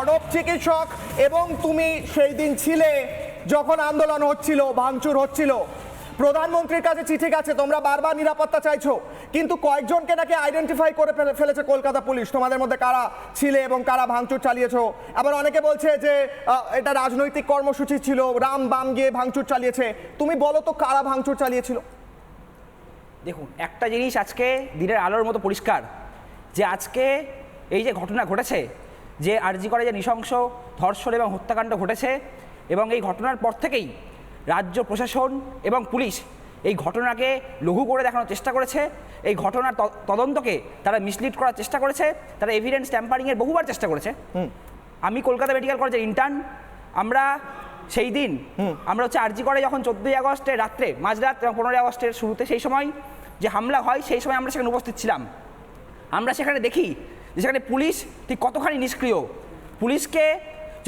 অর্ণব চিকিৎসক এবং তুমি সেই দিন ছিলে যখন আন্দোলন হচ্ছিল, ভাঙচুর হচ্ছিল। প্রধানমন্ত্রীর কাছে চিঠি গেছে, তোমরা বারবার নিরাপত্তা চাইছো, কিন্তু কয়েকজনকে নাকি আইডেন্টিফাই করে ফেলে- ফেলেছে কলকাতা পুলিশ। তোমাদের মধ্যে কারা ছিলে এবং কারা ভাঙচুর চালিয়েছো? আবার অনেকে বলছে যে এটা রাজনৈতিক কর্মসূচি ছিল, রাম বাম গিয়ে ভাঙচুর চালিয়েছে। তুমি বলো তো কারা ভাঙচুর চালিয়েছিল? দেখুন, একটা জিনিস আজকে দিনের আলোর মতো পরিষ্কার, যে আজকে এই যে ঘটনা ঘটেছে যে আরজি করে যে নৃশংস ধর্ষণ এবং হত্যাকাণ্ড ঘটেছে এবং এই ঘটনার পর থেকেই রাজ্য প্রশাসন এবং পুলিশ এই ঘটনাকে লঘু করে দেখানোর চেষ্টা করেছে। এই ঘটনার ত- তদন্তকে তারা মিসলিড করার চেষ্টা করেছে। তারা এভিডেন্স ট্যাম্পারিংয়ের বহুবার চেষ্টা করেছে। আমি কলকাতা মেডিকেল কলেজের ইন্টার্ন আমরা সেই দিন আমরা হচ্ছে আরজি করে যখন চোদ্দোই আগস্টের রাত্রে মাঝরাত এবং পনেরোই আগস্টের শুরুতে সেই সময় যে হামলা হয় সেই সময় আমরা সেখানে উপস্থিত ছিলাম। আমরা সেখানে দেখি যে সেখানে পুলিশ ঠিক কতখানি নিষ্ক্রিয়? পুলিশকে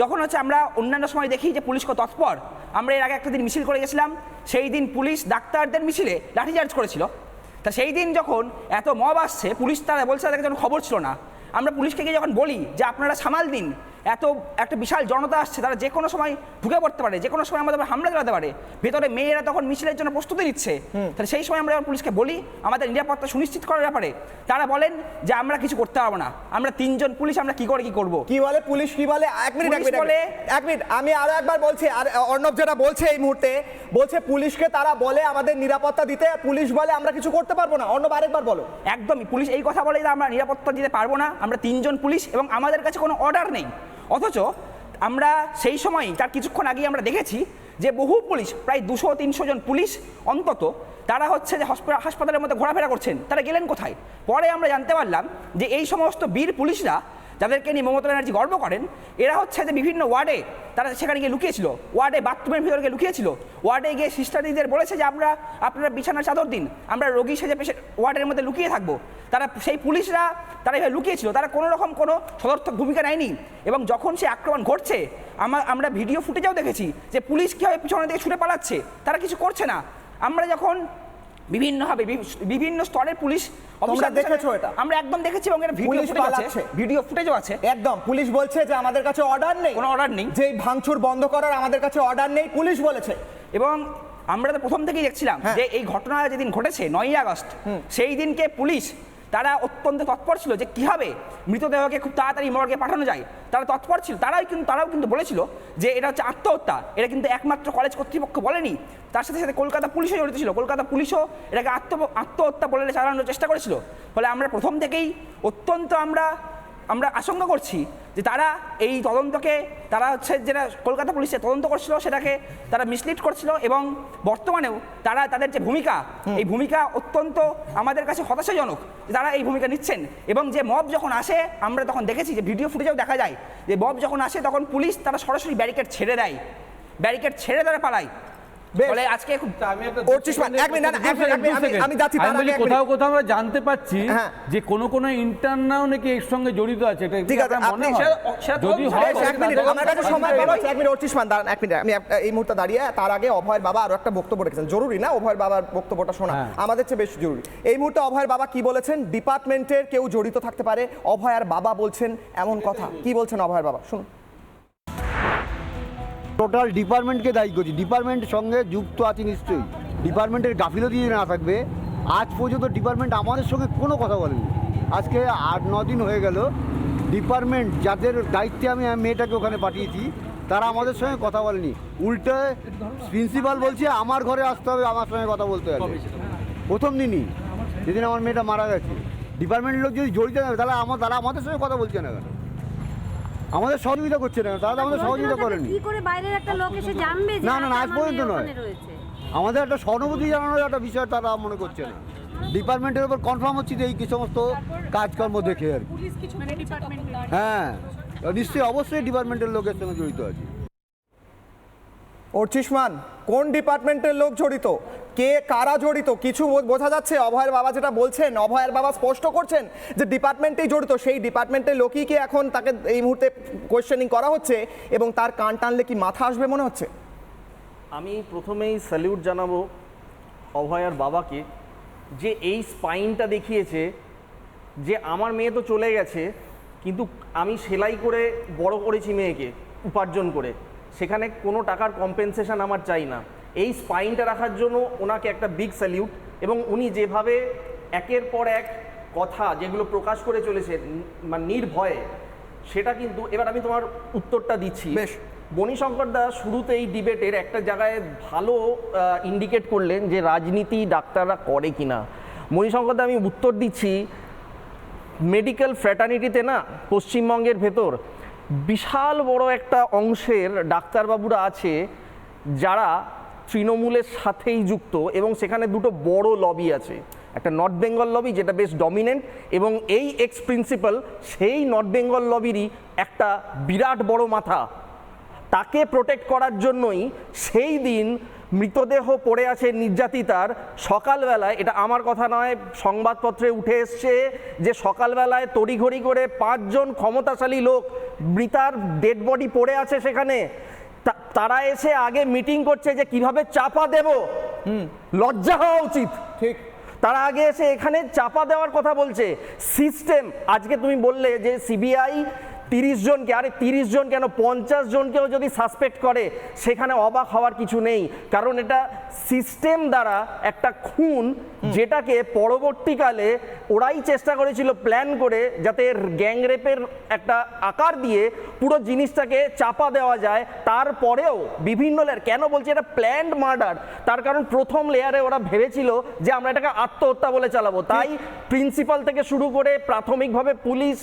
যখন হচ্ছে আমরা অন্যান্য সময় দেখি যে পুলিশ কত তৎপর আমরা এর আগে একটা দিন মিছিল করে গেছিলাম, সেই দিন পুলিশ ডাক্তারদের মিছিলে লাঠিচার্জ করেছিল। তা সেই দিন যখন এত মব আসছে, পুলিশ তারা বলছে তাদেরকে যখন খবর ছিল না। আমরা পুলিশকে গিয়ে যখন বলি যে আপনারা সামাল দিন এত একটা বিশাল জনতা আসছে তারা যে কোনো সময় ঢুকে পড়তে পারে যে কোনো সময় আমাদের হামলা চালাতে পারে। ভেতরে মেয়েরা তখন মিছিলের জন্য প্রস্তুতি নিচ্ছে। তাহলে সেই সময় আমরা পুলিশকে বলি আমাদের নিরাপত্তা সুনিশ্চিত করার ব্যাপারে তারা বলেন যে আমরা কিছু করতে পারব না। আমরা তিনজন পুলিশ আমরা কি করে কি করব? কি বলে পুলিশ কি বলে? এক মিনিট এক মিনিট এক মিনিট। আমি আরও একবার বলছি আর অর্ণব যেটা বলছে এই মুহূর্তে বলছে পুলিশকে তারা বলে আমাদের নিরাপত্তা দিতে পুলিশ বলে আমরা কিছু করতে পারব না। অর্ণব আরেকবার বলো। একদমই পুলিশ এই কথা বলে যে আমরা নিরাপত্তা দিতে পারব না আমরা তিনজন পুলিশ এবং আমাদের কাছে কোনো অর্ডার নেই। অথচ আমরা সেই সময় তার কিছুক্ষণ আগেই আমরা দেখেছি যে বহু পুলিশ, প্রায় দুশো তিনশো জন পুলিশ অন্তত, তারা হচ্ছে যে হাসপাতালের মধ্যে ঘোরাফেরা করছেন। তারা গেলেন কোথায়? পরে আমরা জানতে পারলাম যে এই সমস্ত বীর পুলিশরা যাদেরকে নিয়ে মমতা ব্যানার্জি গর্ব করেন, এরা হচ্ছে যে বিভিন্ন ওয়ার্ডে তারা সেখানে গিয়ে লুকিয়েছিল। ওয়ার্ডে বাথরুমের ভিতরে গিয়ে লুকিয়েছিল। ওয়ার্ডে গিয়ে সিস্টারদের বলেছে যে, আমরা আপনারা বিছানার চাদর দিন, আমরা রোগী সেজে পেশে ওয়ার্ডের মধ্যে লুকিয়ে থাকব। তারা সেই পুলিশরা, তারা এভাবে লুকিয়েছিল। তারা কোনো রকম কোনো সদর্থক ভূমিকা নেয়নি। এবং যখন সে আক্রমণ ঘটছে আমার আমরা ভিডিও ফুটেজেও দেখেছি যে, পুলিশ কীভাবে পিছনের দিকে ছুটে পালাচ্ছে? তারা কিছু করছে না। আমরা যখন বিভিন্নভাবে বিভিন্ন স্তরের পুলিশ আমরা দেখেছ এটা? আমরা একদম দেখেছি এবং এর ভিডিও ফুটেজ আছে ভিডিও ফুটেজও আছে একদম পুলিশ বলছে যে আমাদের কাছে অর্ডার নেই কোনো অর্ডার নেই। যে ভাঙচুর বন্ধ করার আমাদের কাছে অর্ডার নেই পুলিশ বলেছে এবং আমরা তো প্রথম থেকেই দেখছিলাম হ্যাঁ। যে এই ঘটনা যেদিন ঘটেছে নয়ই আগস্ট সেই দিনকে পুলিশ তারা অত্যন্ত তৎপর ছিল যে কীভাবে মৃতদেহকে খুব তাড়াতাড়ি মর্গে পাঠানো যায়। তারা তৎপর ছিল। তারাই কিন্তু, তারাও কিন্তু বলেছিল যে এটা হচ্ছে আত্মহত্যা। এটা কিন্তু একমাত্র কলেজ কর্তৃপক্ষ বলেনি। তার সাথে সাথে কলকাতা পুলিশও জড়িত ছিল। কলকাতা পুলিশও এটাকে আত্ম, আত্মহত্যা বলে চালানোর চেষ্টা করেছিল। ফলে আমরা প্রথম থেকেই অত্যন্ত আমরা আমরা আশঙ্কা করছি যে তারা এই তদন্তকে তারা হচ্ছে যেটা কলকাতা পুলিশে তদন্ত করছিল সেটাকে তারা মিসলিড করছিল এবং বর্তমানেও তারা তাদের যে ভূমিকা এই ভূমিকা অত্যন্ত আমাদের কাছে হতাশাজনক যে তারা এই ভূমিকা নিচ্ছেন এবং যে মব যখন আসে আমরা তখন দেখেছি যে ভিডিও ফুটেজেও দেখা যায় যে মব যখন আসে তখন পুলিশ তারা সরাসরি ব্যারিকেড ছেড়ে দেয় ব্যারিকেড ছেড়ে তারা পালায়। ফলে আজকে খুব আমি একটা অর্চিস এক মিনিট, না, না, এক মিনিট, আমি- আমি- আমি যাচ্ছি, তার আমি বলি আগে এক কোথাও কোথাও আমরা জানতে পাচ্ছি। যে কোনো কোনো ইন্টারনাও নাকি এর সঙ্গে জড়িত আছে এটা ঠিক আছে, আপনি সেটা- সেটা যদি হয় এক মিনিট আমার কাছে সময় কম এক মিনিট অর্চিস মান দাঁড়ান এক মিনিট আমি এই মুহূর্তে দাঁড়িয়ে তার আগে অভয়ের বাবা আরও একটা বক্তব্য রেখেছেন। জরুরি না অভয়ের বাবার বক্তব্যটা শোনা? হ্যাঁ। আমাদের চেয়ে বেশ জরুরি। এই মুহূর্তে অভয়ের বাবা কি বলেছেন? ডিপার্টমেন্টের কেউ জড়িত থাকতে পারে অভয় আর বাবা বলছেন এমন কথা। কি বলছেন অভয়ের বাবা? শুনুন। টোটাল ডিপার্টমেন্টকে দায়ী করছি। ডিপার্টমেন্ট সঙ্গে যুক্ত আছে নিশ্চয়ই। ডিপার্টমেন্টের গাফিলতি যদি না থাকবে। আজ পর্যন্ত ডিপার্টমেন্ট আমাদের সঙ্গে কোনো কথা বলেনি। আজকে আট ন দিন হয়ে গেল। ডিপার্টমেন্ট যাদের দায়িত্বে আমি মেয়েটাকে ওখানে পাঠিয়েছি তারা আমাদের সঙ্গে কথা বলেনি। উল্টে প্রিন্সিপাল বলছে আমার ঘরে আসতে হবে আমার সঙ্গে কথা বলতে হবে। প্রথম দিনই। যেদিন আমার মেয়েটা মারা গেছে। ডিপার্টমেন্টের লোক যদি জড়িত থাকে তাহলে আমার তারা আমাদের সঙ্গে কথা বলছে না কেন? আমাদের সহযোগিতা করছে না দাদা তারা আমাদের সহযোগিতা করেনি। কি করে বাইরের একটা লোক এসে জানবে যে না, না, না, আজ পর্যন্ত নয়। আমাদের একটা সহানুভূতি জানানোর একটা বিষয় তারা মনে করছে না। ডিপার্টমেন্টের উপর কনফার্ম হচ্ছে যে এই কি সমস্ত কাজকর্ম দেখে আর কি। হ্যাঁ নিশ্চয়ই অবশ্যই ডিপার্টমেন্টের লোকের সঙ্গে জড়িত আছে। অর্চিসমান কোন ডিপার্টমেন্টের লোক জড়িত? কে, কারা জড়িত? কিছু বোঝা যাচ্ছে? অভয়ের বাবা যেটা বলছেন, অভয়ের বাবা স্পষ্ট করছেন যে ডিপার্টমেন্টেই জড়িত। সেই ডিপার্টমেন্টের লোকই কি এখন তাকে এই মুহূর্তে কোয়েশ্চেনিং করা হচ্ছে এবং তার কান টানলে কি মাথা আসবে মনে হচ্ছে? আমি প্রথমেই স্যালিউট জানাব অভয়ার বাবাকে যে এই স্পাইনটা দেখিয়েছে যে আমার মেয়ে তো চলে গেছে, কিন্তু আমি সেলাই করে বড় করেছি মেয়েকে, উপার্জন করে। সেখানে কোনো টাকার কম্পেনসেশন আমার চাই না। এই স্পাইনটা রাখার জন্য ওনাকে একটা বিগ স্যালিউট এবং উনি যেভাবে একের পর এক কথা যেগুলো প্রকাশ করে চলেছে মানে নির্ভয়ে সেটা কিন্তু এবার আমি তোমার উত্তরটা দিচ্ছি। বেশ। বনিশঙ্কর দা শুরুতে এই ডিবেটের একটা জায়গায় ভালো ইন্ডিকেট করলেন যে রাজনীতি ডাক্তাররা করে কিনা। মণিশঙ্কর দা আমি উত্তর দিচ্ছি মেডিকেল ফ্র্যাটার্নিটিতে না পশ্চিমবঙ্গের ভেতর বিশাল বড় একটা অংশের ডাক্তারবাবুরা আছে যারা তৃণমূলের সাথেই যুক্ত এবং সেখানে দুটো বড় লবি আছে। একটা নর্থ বেঙ্গল লবি যেটা বেশ ডমিনেন্ট এবং এই এক্স প্রিন্সিপাল সেই নর্থ বেঙ্গল লবিরই একটা বিরাট বড় মাথা। তাকে প্রোটেক্ট করার জন্যই সেই দিন মৃতদেহ পড়ে আছে নির্যাতিতার। সকালবেলায় এটা আমার কথা নয় সংবাদপত্রে উঠে এসছে যে সকালবেলায় তড়িঘড়ি করে পাঁচজন ক্ষমতাশালী লোক মৃতার ডেড বডি পড়ে আছে সেখানে। তারা এসে আগে মিটিং করছে যে কীভাবে চাপা দেব। লজ্জা হওয়া উচিত। ঠিক। তারা আগে এসে এখানে চাপা দেওয়ার কথা বলছে। সিস্টেম আজকে তুমি বললে যে সিবিআই তিরিশ জনকে আরে তিরিশ জন কেন? পঞ্চাশ জনকেও যদি সাসপেক্ট করে সেখানে অবাক হওয়ার কিছু নেই। কারণ এটা সিস্টেম দ্বারা একটা খুন যেটাকে পরবর্তীকালে ওরাই চেষ্টা করেছিল প্ল্যান করে যাতে গ্যাং রেপের একটা আকার দিয়ে পুরো জিনিসটাকে চাপা দেওয়া যায়। তারপরেও বিভিন্ন লেয়ার কেন বলছি এটা প্ল্যান্ড মার্ডার তার কারণ প্রথম লেয়ারে ওরা ভেবেছিল যে আমরা এটাকে আত্মহত্যা বলে চালাবো। তাই প্রিন্সিপাল থেকে শুরু করে প্রাথমিকভাবে পুলিশ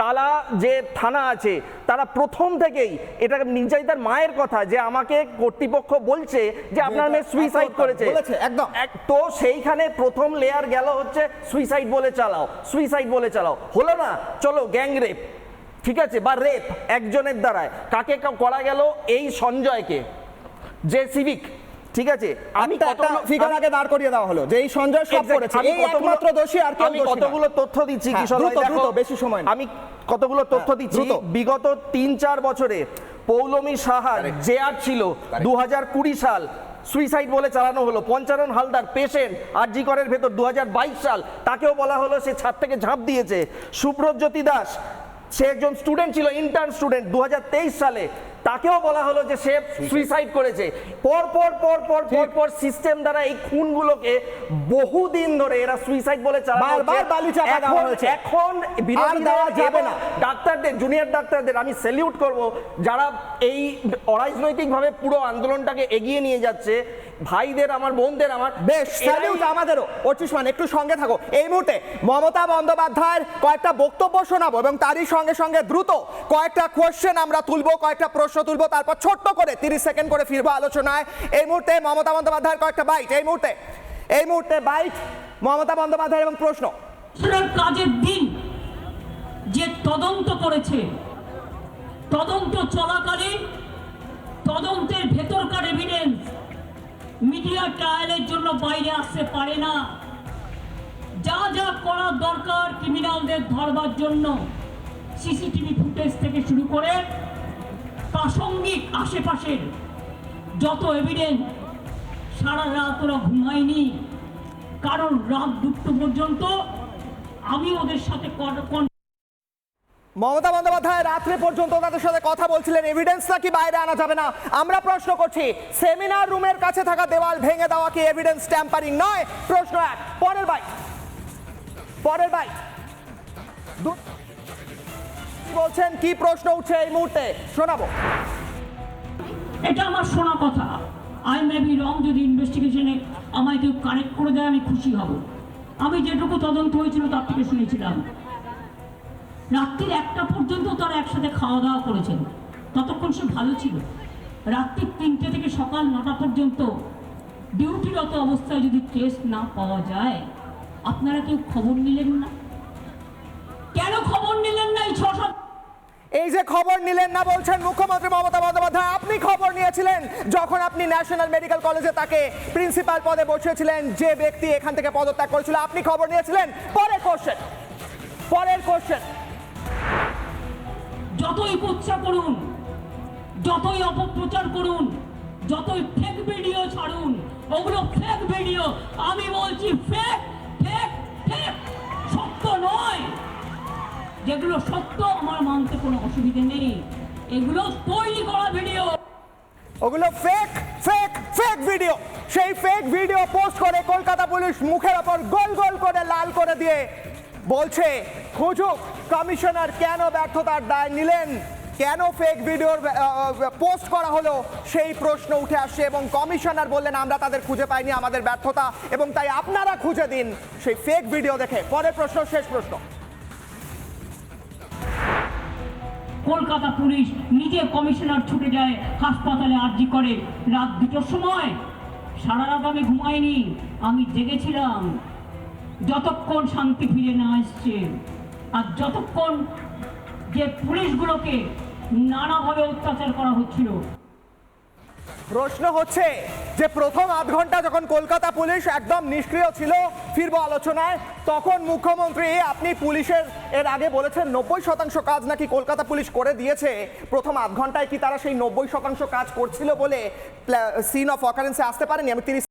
টালা যে থানা আছে তারা প্রথম থেকেই এটা নির্যাতিতার মায়ের কথা যে আমাকে কর্তৃপক্ষ বলছে যে আপনার মেয়ে সুইসাইড করেছে। একদম। এক তো সেইখানে প্রথম লেয়ার গেল হচ্ছে সুইসাইড বলে চালাও সুইসাইড বলে চালাও। হলো না চলো গ্যাং রেপ ঠিক আছে? বা রেপ একজনের দ্বারায়। কাকে করা গেল এই সঞ্জয়কে যে সিভিক ঠিক আছে? আমি ফিগার আগে দাঁড় করিয়ে দেওয়া হলো যে এই সঞ্জয় সব করেছে। এই একমাত্র দোষী আর কেউ দোষী। কতগুলো তথ্য দিচ্ছি হ্যাঁ, কিশোর ভাই, দেখো। বেশি সময় আমি কতগুলো তথ্য হ্যাঁ, দিচ্ছি? বিগত তিন চার বছরে পৌলমী সাহার যে আর ছিল দু হাজার কুড়ি সাল সুইসাইড বলে চালানো হলো। পঞ্চানন হালদার পেশেন্ট আরজি করের ভেতর দু হাজার বাইশ সাল তাকেও বলা হলো সে ছাদ থেকে ঝাঁপ দিয়েছে। সুব্রজ্যোতি দাস সে একজন স্টুডেন্ট ছিল ইন্টার্ন স্টুডেন্ট দু হাজার তেইশ সালে। তাকেও বলা হলো যে সে সুইসাইড করেছে। পর পর পর পর পর পর সিস্টেম দ্বারা এই খুনগুলোকে বহুদিন ধরে এরা সুইসাইড বলে বারবার বালি চাপা দেওয়া হয়েছে। এখন বিরোধীদের দেওয়া যাবে না। ডাক্তারদের জুনিয়র ডাক্তারদের আমি স্যালিউট করব যারা এই অরাজনৈতিকভাবে পুরো আন্দোলনটাকে এগিয়ে নিয়ে যাচ্ছে। ভাইদের আমার বোনদের আমার। বেশ স্যালিউট আমাদেরও। অর্চিসমান একটু সঙ্গে থাকো। এই মুহূর্তে মমতা বন্দ্যোপাধ্যায়ের কয়েকটা বক্তব্য শোনাবো এবং তারই সঙ্গে সঙ্গে দ্রুত কয়েকটা কোয়েশ্চেন আমরা তুলবো কয়েকটা প্রশ্ন তুলবো, তারপর ছোট্ট করে তিরিশ সেকেন্ড করে ফিরবো আলোচনায়। এই মুহূর্তে মমতা বন্দ্যোপাধ্যায়ের কয়েকটা বাইট এই মুহূর্তে এই মুহূর্তে বাইট মমতা বন্দ্যোপাধ্যায় এবং প্রশ্ন। কাজের দিন যে তদন্ত করেছে, তদন্ত চলাকালীন তদন্তের ভেতরকার এভিডেন্স মিডিয়া ট্রায়ালের জন্য বাইরে আসতে পারে না। যা যা করার দরকার ক্রিমিনালদের ধরবার জন্য সিসিটিভি ফুটেজ থেকে শুরু করে প্রাসঙ্গিক আশেপাশের যত এভিডেন্স সারা রাত ওরা ঘুমায়নি। কারণ রাত দুটো পর্যন্ত আমি ওদের সাথে মমতা বন্দ্যোপাধ্যায় রাত্রে পর্যন্ত তাদের সাথে কথা বলছিলেন। এভিডেন্স নাকি বাইরে আনা যাবে না? আমরা প্রশ্ন করছি সেমিনার রুমের কাছে থাকা দেওয়াল ভেঙে দেওয়া কি এভিডেন্স ট্যাম্পারিং নয়? প্রশ্ন এক, পরের বাইক পরের বাইক কি বলছেন? কি প্রশ্ন উঠছে এই মুহূর্তে? শোনাবো। এটা আমার শোনা কথা। আই মে বি রং যদি ইনভেস্টিগেশনে আমায় কেউ কানেক্ট করে দেয়, আমি খুশি হব। আমি যেটুকু তদন্ত হয়েছিল তার থেকে শুনেছিলাম। রাত্রির একটা পর্যন্ত তারা একসাথে খাওয়া দাওয়া করেছেন। ততক্ষণ সে ভালো ছিল। রাত্রির তিনটে থেকে সকাল নটা পর্যন্ত ডিউটিরত অবস্থায় যদি টেস্ট না পাওয়া যায়, আপনারা কেউ খবর নিলেন না? খবর নিলেন না এই ছ এই যে খবর নিলেন না বলছেন মুখ্যমন্ত্রী মমতা বন্দ্যোপাধ্যায় আপনি খবর নিয়েছিলেন যখন আপনি ন্যাশনাল মেডিকেল কলেজে তাকে প্রিন্সিপাল পদে বসিয়েছিলেন যে ব্যক্তি এখান থেকে পদত্যাগ করেছিল আপনি খবর নিয়েছিলেন? পরের কোশ্চেন পরের কোশ্চেন যতই কুচ্ছা করুন যতই অপপ্রচার করুন যতই ফেক ভিডিও ছাড়ুন ওগুলো ফেক ভিডিও আমি বলছি ফেক ফেক ফেক যেগুলো সত্য, আমার মানতে কোনো অসুবিধে নেই। এগুলো তৈরি করা ভিডিও ওগুলো ফেক ফেক ফেক ভিডিও সেই ফেক ভিডিও পোস্ট করে কলকাতা পুলিশ মুখের ওপর গোল গোল করে লাল করে দিয়ে বলছে, খুঁজুক, কমিশনার কেন ব্যর্থতার দায় নিলেন? কেন ফেক ভিডিওর পোস্ট করা হলো? সেই প্রশ্ন উঠে আসছে এবং কমিশনার বললেন, আমরা তাদের খুঁজে পাইনি আমাদের ব্যর্থতা এবং তাই আপনারা খুঁজে দিন। সেই ফেক ভিডিও দেখে। পরের প্রশ্ন, শেষ প্রশ্ন। কলকাতা পুলিশ নিজে কমিশনার ছুটে যায়, হাসপাতালে আর্জি করে। রাত দুটোর সময় সারা রাত আমি ঘুমাইনি, আমি জেগেছিলাম। যতক্ষণ শান্তি ফিরে না আসছে, আর যতক্ষণ যে পুলিশগুলোকে নানাভাবে অত্যাচার করা হচ্ছিল। প্রশ্ন হচ্ছে যে প্রথম আধ ঘণ্টা যখন কলকাতা পুলিশ একদম নিষ্ক্রিয় ছিল ফিরবো আলোচনায়, তখন মুখ্যমন্ত্রী, আপনি পুলিশের, এর আগে বলেছেন নব্বই শতাংশ কাজ নাকি কলকাতা পুলিশ করে দিয়েছে। প্রথম আধ ঘন্টায় কি তারা সেই নব্বই শতাংশ কাজ করছিল বলে সিন অফ অকারেন্সে আসতে পারেনি? আমি তিরিশ